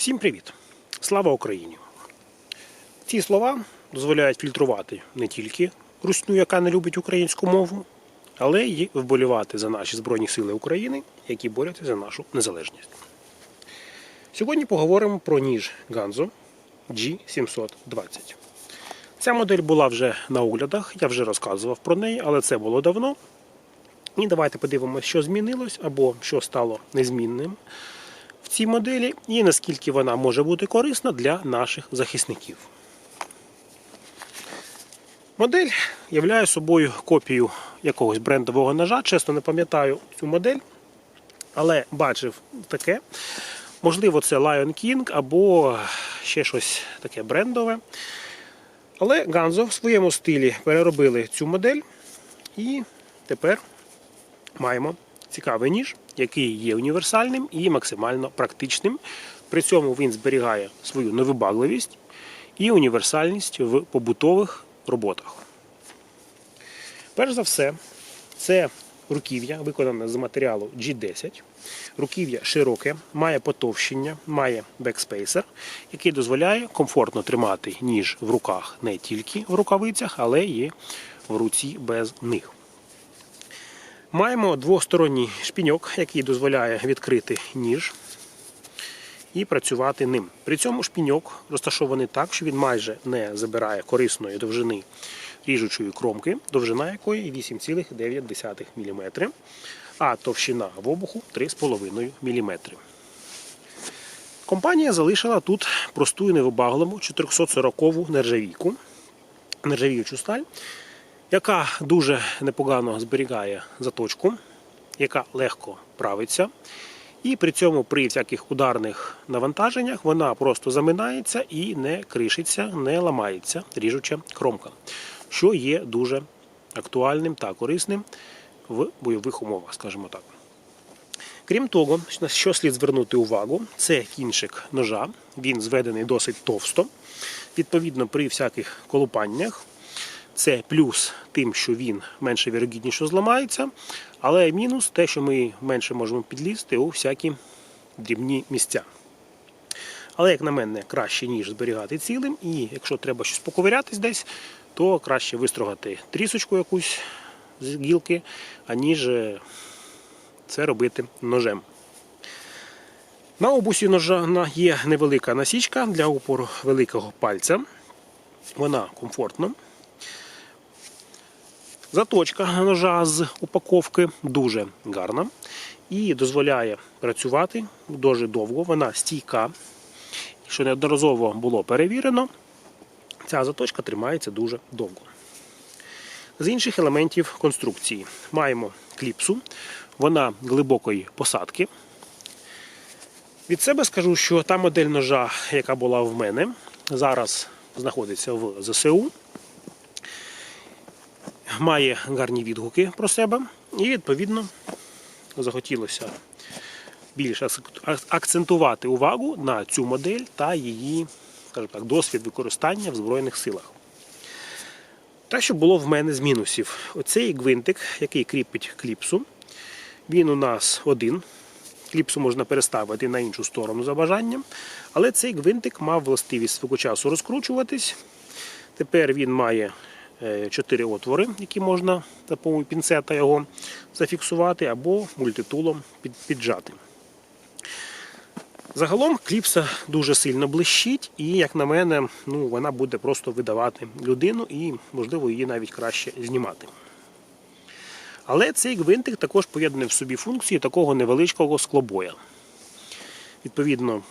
Всім привіт! Слава Україні! Ці слова дозволяють фільтрувати не тільки русню, яка не любить українську мову, але й вболівати за наші Збройні Сили України, які борються за нашу незалежність. Сьогодні поговоримо про ніж Ганзо G720. Ця модель була вже на оглядах, я вже розказував про неї, але це було давно. І давайте подивимося, що змінилось або що стало незмінним в цій моделі і наскільки вона може бути корисна для наших захисників. Модель являє собою копію якогось брендового ножа. Чесно не пам'ятаю цю модель, але бачив таке. Можливо, це Lion King або ще щось таке брендове. Але Ганзо в своєму стилі переробили цю модель і тепер маємо цікавий ніж, який є універсальним і максимально практичним. При цьому він зберігає свою невибагливість і універсальність в побутових роботах. Перш за все, це руків'я, виконане з матеріалу G10. Руків'я широке, має потовщення, має бекспейсер, який дозволяє комфортно тримати ніж в руках не тільки в рукавицях, але і в руці без них. Маємо двосторонній шпіньок, який дозволяє відкрити ніж і працювати ним. При цьому шпіньок розташований так, що він майже не забирає корисної довжини ріжучої кромки, довжина якої 8,9 мм, а товщина в обуху 3,5 мм. Компанія залишила тут просту і невибагливу 440-ву нержавійку, нержавіючу сталь, яка дуже непогано зберігає заточку, яка легко правиться. І при цьому при всяких ударних навантаженнях вона просто заминається і не кришиться, не ламається ріжуча кромка, що є дуже актуальним та корисним в бойових умовах, скажімо так. Крім того, на що слід звернути увагу, це кінчик ножа. Він зведений досить товсто. Відповідно, при всяких колупаннях це плюс тим, що він менше вірогідніше зламається, але мінус те, що ми менше можемо підлізти у всякі дрібні місця. Але, як на мене, краще, ніж зберігати цілим, і якщо треба щось поковирятись десь, то краще вистрогати трісочку якусь з гілки, аніж е, це робити ножем. На обусі ножа є невелика насічка для опору великого пальця. Вона комфортна. Заточка ножа з упаковки дуже гарна і дозволяє працювати дуже довго. Вона стійка. Що неодноразово було перевірено, ця заточка тримається дуже довго. З інших елементів конструкції маємо кліпсу, вона глибокої посадки. Від себе скажу, що та модель ножа, яка була в мене, зараз знаходиться в ЗСУ має гарні відгуки про себе, і відповідно захотілося більше акцентувати увагу на цю модель та її, скажімо так, досвід використання в Збройних силах. Те, що було в мене з мінусів, оцей гвинтик, який кріпить кліпсу, він у нас один. Кліпсу можна переставити на іншу сторону за бажанням, але цей гвинтик мав властивість свого часу розкручуватись. Тепер він має чотири отвори, які можна за допомогою пінцета його зафіксувати або мультитулом піджати. Загалом кліпса дуже сильно блищить, і, як на мене, ну, вона буде просто видавати людину і, можливо, її навіть краще знімати. Але цей гвинтик також поєднує в собі функції такого невеличкого склобоя. Відповідно,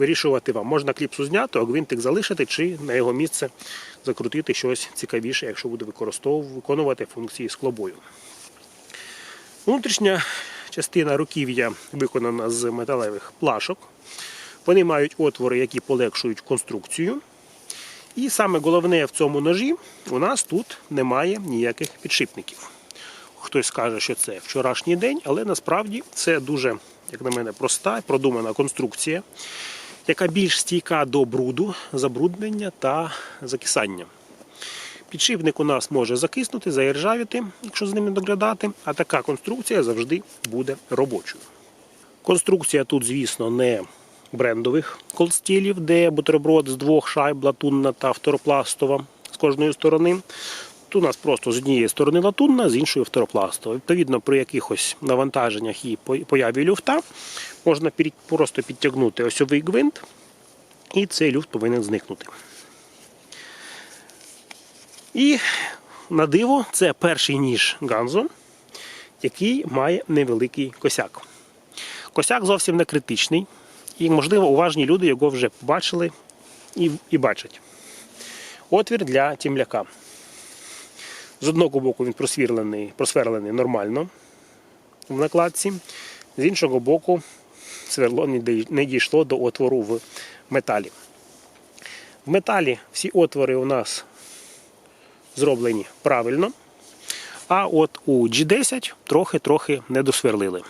вирішувати вам, можна кліпсу зняти, а гвинтик залишити, чи на його місце закрутити щось цікавіше, якщо буде виконувати функції склобою. Внутрішня частина руків'я виконана з металевих плашок. Вони мають отвори, які полегшують конструкцію. І саме головне в цьому ножі у нас тут немає ніяких підшипників. Хтось скаже, що це вчорашній день, але насправді це дуже, як на мене, проста і продумана конструкція, яка більш стійка до бруду, забруднення та закисання. Підшипник у нас може закиснути, заіржавіти, якщо з ним не доглядати, а така конструкція завжди буде робочою. Конструкція тут, звісно, не брендових колстілів, де бутерброд з двох шайб латунна та фторопластова з кожної сторони. У нас просто з однієї сторони латунна, з іншої фторопластова. Відповідно, при якихось навантаженнях і появі люфта можна просто підтягнути осьовий гвинт, і цей люфт повинен зникнути. І на диво, це перший ніж Ганзо, який має невеликий косяк. Косяк зовсім не критичний, і, можливо, уважні люди його вже побачили і, і бачать. Отвір для тімляка. З одного боку він просвірлений, просверлений нормально в накладці, з іншого боку, сверло не дійшло до отвору в металі. В металі всі отвори у нас зроблені правильно, а от у G10 трохи-трохи не досверлили.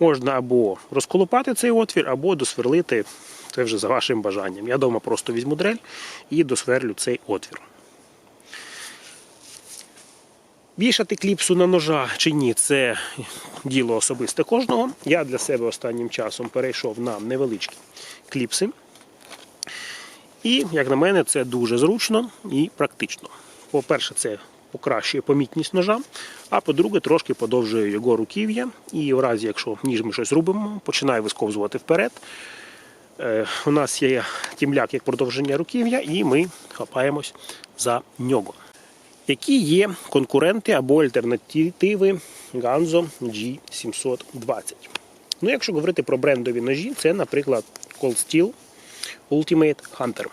Можна або розколупати цей отвір, або досверлити це вже за вашим бажанням. Я вдома просто візьму дрель і досверлю цей отвір. Вішати кліпсу на ножа чи ні, це діло особисте кожного. Я для себе останнім часом перейшов на невеличкі кліпси. І, як на мене, це дуже зручно і практично. По-перше, це покращує помітність ножа, а по-друге, трошки подовжує його руків'я. І в разі, якщо ніж ми щось робимо, починає висковзувати вперед. Е, у нас є тімляк як продовження руків'я, і ми хапаємось за нього. Які є конкуренти або альтернативи Ganzo G720? Ну, якщо говорити про брендові ножі, це, наприклад, Cold Steel Ultimate Hunter.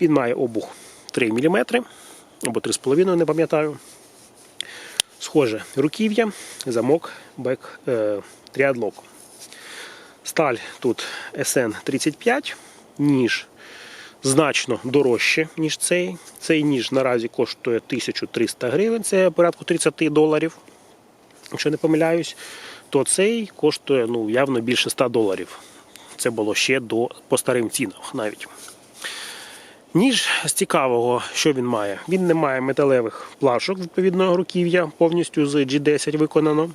Він має обух 3 мм або 3,5, не пам'ятаю. Схоже руків'я, замок, бек е, тріадлок. Сталь тут SN35, ніж значно дорожче, ніж цей. Цей ніж наразі коштує 1300 гривень, це порядку 30 доларів. Якщо не помиляюсь, то цей коштує ну, явно більше 100 доларів. Це було ще до, по старим цінам навіть. Ніж з цікавого, що він має? Він не має металевих плашок відповідного руків'я, повністю з G10 виконано.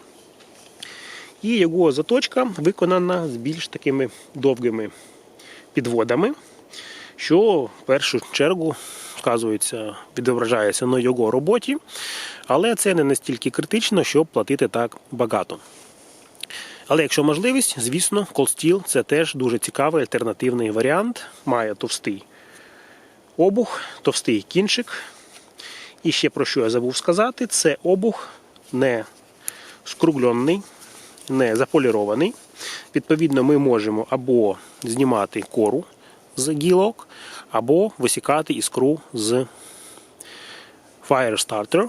І його заточка виконана з більш такими довгими підводами, що в першу чергу вказується, відображається на його роботі, але це не настільки критично, щоб платити так багато. Але якщо можливість, звісно, Steel – це теж дуже цікавий альтернативний варіант. Має товстий обух, товстий кінчик. І ще про що я забув сказати, це обух не скруглений, не заполірований. Відповідно, ми можемо або знімати кору з гілок, або висікати іскру з Firestarter,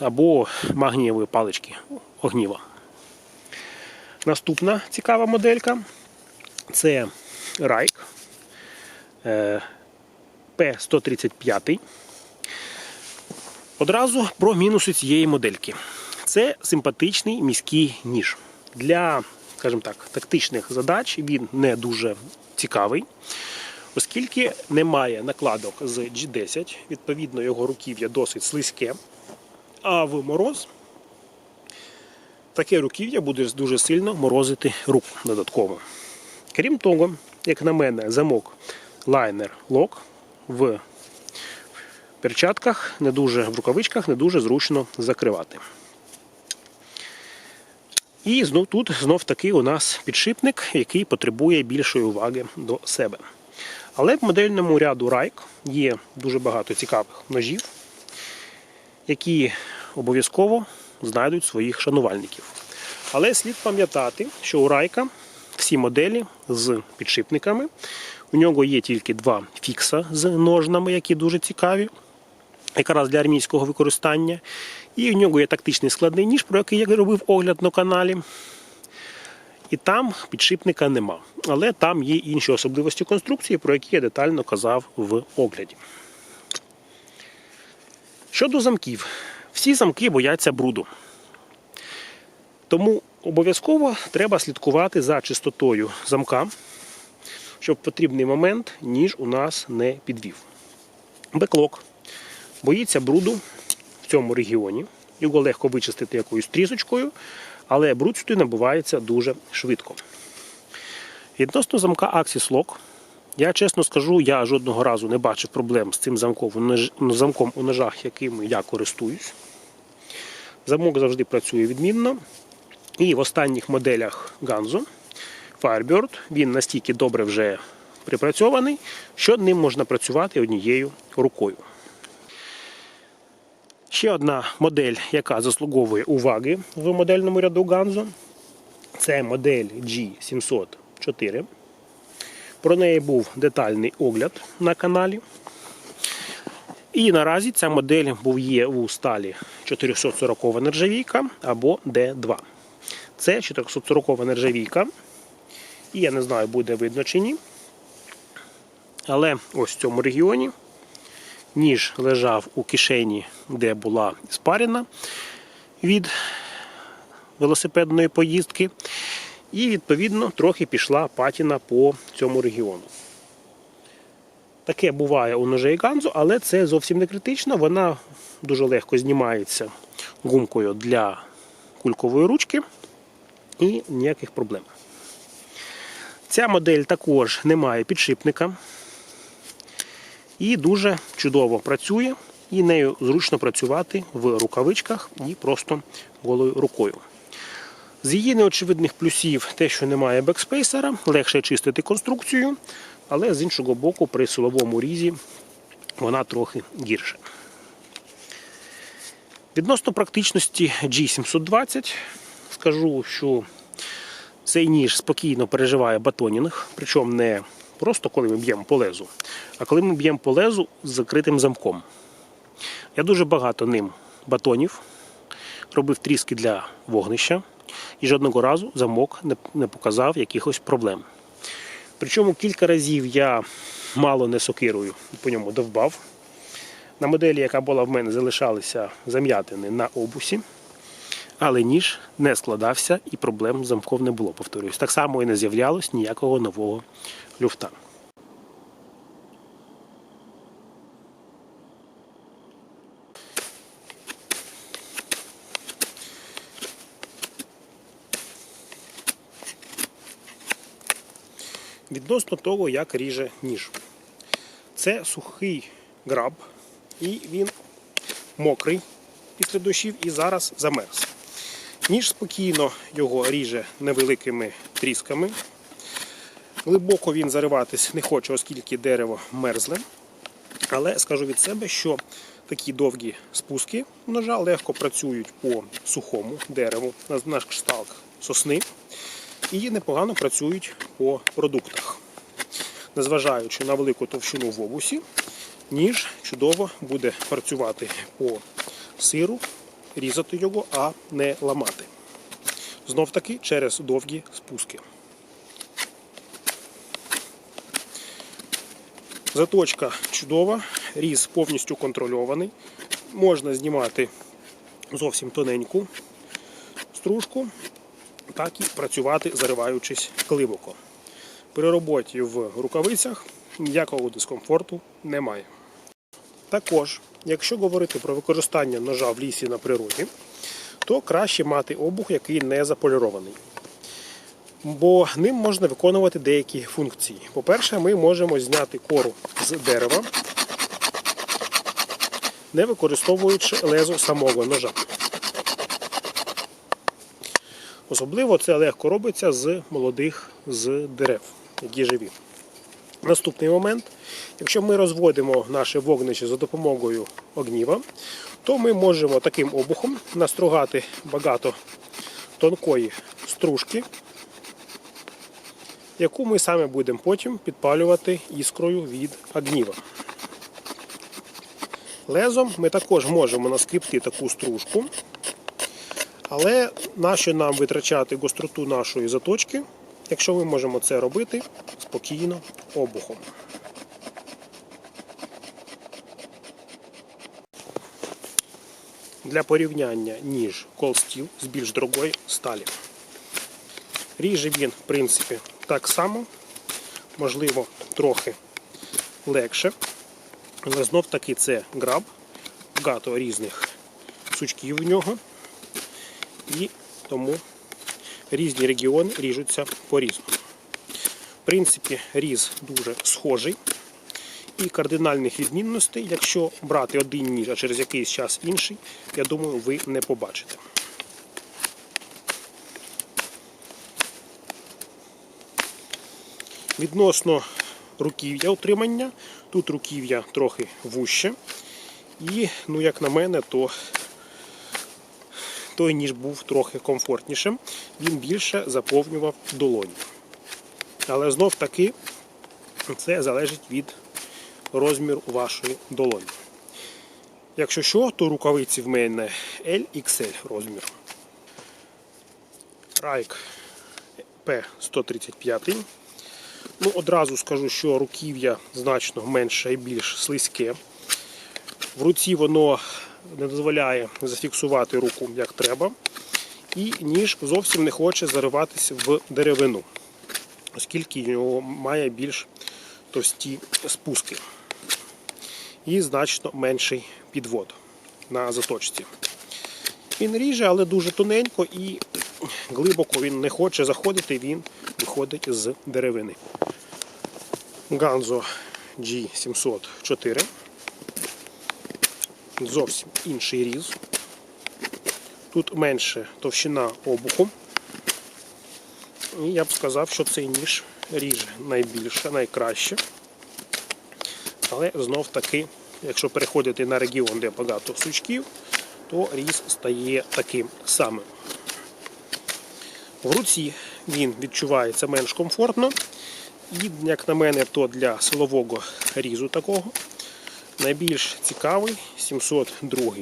або магнієвої палички огніва. Наступна цікава моделька це Райк е, P135. Одразу про мінуси цієї модельки. Це симпатичний міський ніж. Для, скажімо так, тактичних задач він не дуже цікавий, оскільки немає накладок з G10, відповідно, його руків'я досить слизьке. А в мороз таке руків'я буде дуже сильно морозити руку додатково. Крім того, як на мене, замок лайнер лок в перчатках, не дуже в рукавичках не дуже зручно закривати. І знов тут знов таки у нас підшипник, який потребує більшої уваги до себе. Але в модельному ряду Райк є дуже багато цікавих ножів, які обов'язково знайдуть своїх шанувальників. Але слід пам'ятати, що у Райка всі моделі з підшипниками. У нього є тільки два фікса з ножнами, які дуже цікаві, якраз для армійського використання. І у нього є тактичний складний ніж, про який я робив огляд на каналі. І там підшипника нема. Але там є інші особливості конструкції, про які я детально казав в огляді. Щодо замків, всі замки бояться бруду. Тому обов'язково треба слідкувати за чистотою замка, щоб в потрібний момент ніж у нас не підвів. Беклок боїться бруду в цьому регіоні. Його легко вичистити якоюсь трісочкою, але бруд сюди набувається дуже швидко. Відносно замка Axis Lock, я чесно скажу, я жодного разу не бачив проблем з цим замком, у ножах, якими я користуюсь. Замок завжди працює відмінно. І в останніх моделях Ganzo Firebird він настільки добре вже припрацьований, що ним можна працювати однією рукою. Ще одна модель, яка заслуговує уваги в модельному ряду Ganzo, це модель G704. Про неї був детальний огляд на каналі. І наразі ця модель є у сталі 440 нержавійка або D2. Це 440 нержавійка. І я не знаю, буде видно чи ні. Але ось в цьому регіоні ніж лежав у кишені, де була спарена від велосипедної поїздки. І, відповідно, трохи пішла патіна по цьому регіону. Таке буває у ножей Ганзо, але це зовсім не критично. Вона дуже легко знімається гумкою для кулькової ручки і ніяких проблем. Ця модель також не має підшипника і дуже чудово працює, і нею зручно працювати в рукавичках і просто голою рукою. З її неочевидних плюсів те, що немає бекспейсера, легше чистити конструкцію, але з іншого боку, при силовому різі вона трохи гірше. Відносно практичності G720, скажу, що цей ніж спокійно переживає батонінг, причому не просто коли ми б'ємо по лезу, а коли ми б'ємо по лезу з закритим замком. Я дуже багато ним батонів, робив тріски для вогнища, і жодного разу замок не, показав якихось проблем. Причому кілька разів я мало не сокирою по ньому довбав. На моделі, яка була в мене, залишалися зам'ятини на обусі, але ніж не складався і проблем з замком не було, повторюсь. Так само і не з'являлось ніякого нового люфта. Відносно того, як ріже ніж. Це сухий граб, і він мокрий після дощів і зараз замерз. Ніж спокійно його ріже невеликими трісками. Глибоко він зариватись не хоче, оскільки дерево мерзле. Але скажу від себе, що такі довгі спуски ножа легко працюють по сухому дереву, на кшталт сосни, і непогано працюють по продуктах. Незважаючи на велику товщину в обусі, ніж чудово буде працювати по сиру, різати його, а не ламати. Знов таки через довгі спуски. Заточка чудова, різ повністю контрольований. Можна знімати зовсім тоненьку стружку, так і працювати, зариваючись глибоко. При роботі в рукавицях ніякого дискомфорту немає. Також, якщо говорити про використання ножа в лісі на природі, то краще мати обух, який не заполірований. Бо ним можна виконувати деякі функції. По-перше, ми можемо зняти кору з дерева, не використовуючи лезо самого ножа. Особливо це легко робиться з молодих з дерев, які живі. Наступний момент. Якщо ми розводимо наше вогнище за допомогою огніва, то ми можемо таким обухом настругати багато тонкої стружки, яку ми саме будемо потім підпалювати іскрою від огніва. Лезом ми також можемо наскріпти таку стружку, але нащо нам витрачати гостроту нашої заточки, якщо ми можемо це робити спокійно обухом. Для порівняння ніж Steel з більш дорогої сталі. Ріже він, в принципі, так само, можливо, трохи легше. Але знов таки це граб, багато різних сучків в нього. І тому різні регіони ріжуться по-різному. В принципі, різ дуже схожий. І кардинальних відмінностей, якщо брати один ніж, а через якийсь час інший, я думаю, ви не побачите. Відносно руків'я утримання, тут руків'я трохи вуще. І, ну, як на мене, то той ніж був трохи комфортнішим, він більше заповнював долоні. Але знов таки це залежить від розміру вашої долоні. Якщо що, то рукавиці в мене LXL розмір. Райк P135. Ну, одразу скажу, що руків'я значно менше і більш слизьке. В руці воно не дозволяє зафіксувати руку як треба. І ніж зовсім не хоче зариватися в деревину, оскільки його має більш товсті спуски. І значно менший підвод на заточці. Він ріже, але дуже тоненько і глибоко він не хоче заходити, він виходить з деревини. Ганзо G704. Зовсім інший різ. Тут менше товщина обуху. І я б сказав, що цей ніж ріже найбільше, найкраще. Але знов таки, якщо переходити на регіон, де багато сучків, то різ стає таким самим. В руці він відчувається менш комфортно. І, як на мене, то для силового різу такого найбільш цікавий 702,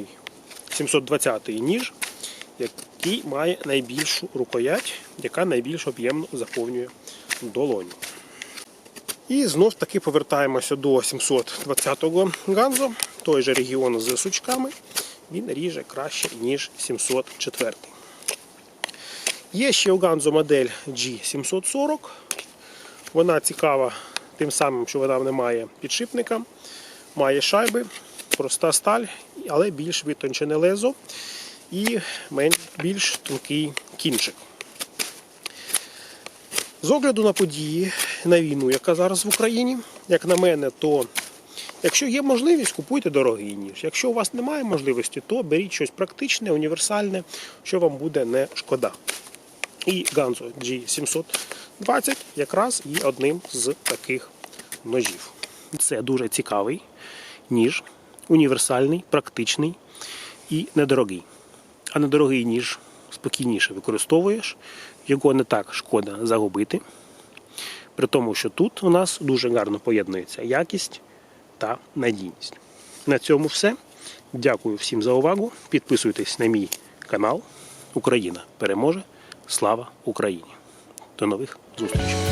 720 ніж, який має найбільшу рукоять, яка найбільш об'ємно заповнює долоню. І знов таки повертаємося до 720-го ганзо, той же регіон з сучками, він ріже краще, ніж 704. Є ще у ганзо модель G740. Вона цікава тим самим, що вона не має підшипника, має шайби, проста сталь, але більш витончене лезо і більш тонкий кінчик. З огляду на події, на війну, яка зараз в Україні, як на мене, то якщо є можливість, купуйте дорогий ніж. Якщо у вас немає можливості, то беріть щось практичне, універсальне, що вам буде не шкода. І Ганзо G720 якраз є одним з таких ножів. Це дуже цікавий ніж, універсальний, практичний і недорогий. А недорогий ніж спокійніше використовуєш, його не так шкода загубити. При тому, що тут у нас дуже гарно поєднується якість та надійність. На цьому все. Дякую всім за увагу. Підписуйтесь на мій канал. Україна переможе. Слава Україні! До нових зустрічей!